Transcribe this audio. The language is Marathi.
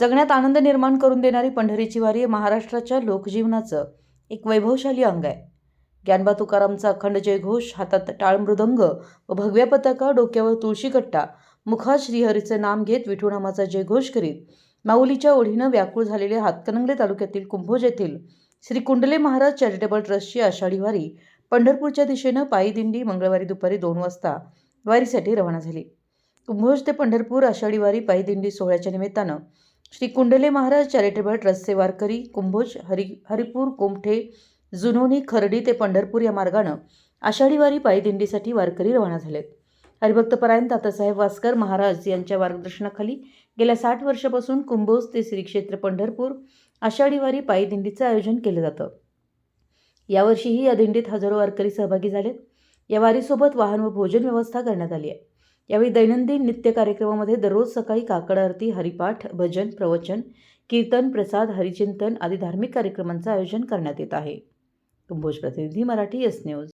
जगण्यात आनंद निर्माण करून देणारी पंढरीची वारी महाराष्ट्राच्या लोकजीवनाचं एक वैभवशाली अंग आहे. ज्ञानबा तुकारामचा अखंड जयघोष हातात टाळ मृदंग व भगव्या पताका डोक्यावर तुळशी कट्टा मुखात श्रीहरीचे नाम घेत विठुनामाचा जयघोष करीत माऊलीच्या ओढीनं व्याकुळ झालेले हातकणंगले तालुक्यातील कुंभोज येथील श्री कुंडले महाराज चॅरिटेबल ट्रस्टची आषाढी वारी पंढरपूरच्या दिशेनं पायी दिंडी मंगळवारी दुपारी दोन वाजता वारीसाठी रवाना झाली. कुंभोज ते पंढरपूर आषाढी वारी पायी दिंडी सोहळ्याच्या निमित्तानं श्री कुंडले महाराज चॅरिटेबल ट्रस्टचे वारकरी कुंभोज हरि हरिपूर कुमठे जुनोनी खर्डी ते पंढरपूर या मार्गानं आषाढी वारी पायी दिंडीसाठी वारकरी रवाना झालेत. हरिभक्तपरायण तातासाहेब वास्कर महाराज यांच्या मार्गदर्शनाखाली गेल्या साठ वर्षापासून कुंभोज ते श्री क्षेत्र पंढरपूर आषाढी वारी पायी दिंडीचं आयोजन केलं जातं. यावर्षीही या दिंडीत हजारो वारकरी सहभागी झालेत. या वारीसोबत वाहन व भोजन व्यवस्था करण्यात आली आहे. यावेळी दैनंदिन नित्य कार्यक्रमामध्ये दररोज सकाळी काकड आरती हरिपाठ भजन प्रवचन कीर्तन प्रसाद हरिचिंतन आदी धार्मिक कार्यक्रमांचं आयोजन करण्यात येत आहे. कुंभोज प्रतिनिधी मराठी एस न्यूज